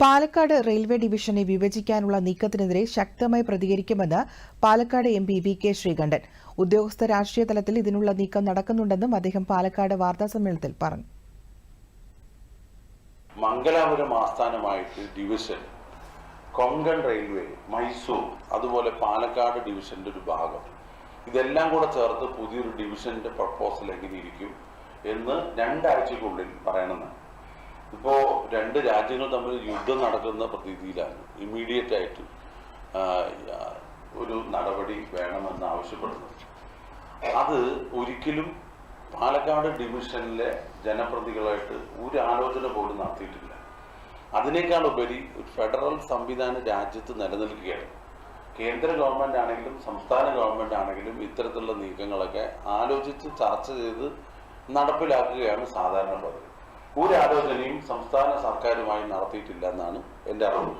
Palakkad railway ഡിവിഷനെ വിഭജിക്കാനുള്ള നീക്കത്തിനെതിരെ ശക്തമായി പ്രതികരിക്കുമെന്ന് Palakkad M P V K Sreekandan. ഉദ്യോഗസ്ഥ രാഷ്ട്രീയ തലത്തിൽ ഇതിനുള്ള നീക്കം നടക്കുന്നുണ്ടെന്നും അദ്ദേഹം പാലക്കാട് വാർത്താസമ്മേളനത്തിൽ പറഞ്ഞു. മംഗലാപുരം ആസ്ഥാനമായിട്ട് ഡിവിഷൻ കൊങ്കൺ റെയിൽവേ മൈസൂർ അതുപോലെ പാലക്കാട് ഡിവിഷന്റെ ഒരു ഭാഗം. ഇതെല്ലാം കൂടെ ചേർത്ത് പുതിയൊരു ഡിവിഷന്റെ പ്രപ്പോസൽ എങ്ങനെ ഇരിക്കും എന്ന് രണ്ടാഴ്ചക്കുള്ളിൽ പറയണമെന്നാണ്. രണ്ട് രാജ്യങ്ങൾ തമ്മിൽ യുദ്ധം നടക്കുന്ന പ്രതീതിയിലാണ്. ഇമ്മീഡിയറ്റ് ആയിട്ട് ഒരു നടപടി വേണമെന്ന് ആവശ്യപ്പെടുന്നത്. അത് ഒരിക്കലും പാലക്കാട് ഡിവിഷനിലെ ജനപ്രതികളായിട്ട് ഒരു ആലോചന പോലും നടത്തിയിട്ടില്ല. അതിനേക്കാൾ ഉപരി ഒരു ഫെഡറൽ സംവിധാനം രാജ്യത്ത് നിലനിൽക്കുകയാണ്. കേന്ദ്ര ഗവൺമെന്റ് ആണെങ്കിലും സംസ്ഥാന ഗവൺമെന്റ് ആണെങ്കിലും ഇത്തരത്തിലുള്ള നീക്കങ്ങളൊക്കെ ആലോചിച്ച് ചർച്ച ചെയ്ത് നടപ്പിലാക്കുകയാണ് സാധാരണ പതിവ്. ഒരു ആലോചനയും സംസ്ഥാന സർക്കാരുമായി നടത്തിയിട്ടില്ല എന്നാണ് എന്റെ അറിവ്